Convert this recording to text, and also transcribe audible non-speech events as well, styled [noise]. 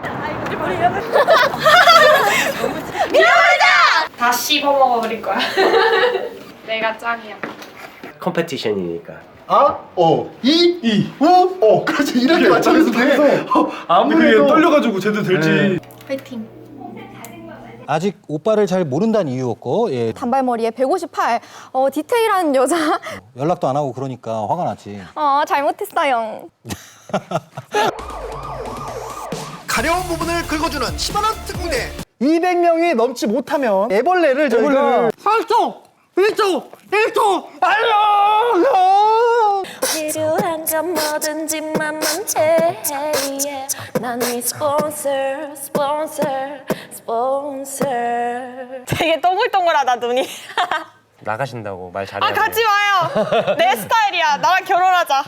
[laughs] 다 씹어 먹어버릴 거야. 내가 짱이야. 컴페티션이니까. 아, 어, 이, 이, 우, 어. 그렇지. 이렇게 맞춰서 돼. 어, 아무래도 떨려가지고 제대로 될지. 파이팅. 아직 오빠를 잘 모른다는 이유였고 예, 단발머리에 158. 어, 디테일한 여자. 연락도 안 하고 그러니까 화가 났지. 어, 잘못했어요. [laughs] 가려운 부분을 긁어주는 10만원 특공대 200명이 넘지 못하면 애벌레를 저희가 필요한 건 뭐든지 맘만 해 난네 스폰서 스폰서 스폰서 되게 동글동글하다, 눈이. 나가신다고 말 잘해야 아, 돼. 가지 마요. 내 스타일이야. 나랑 결혼하자.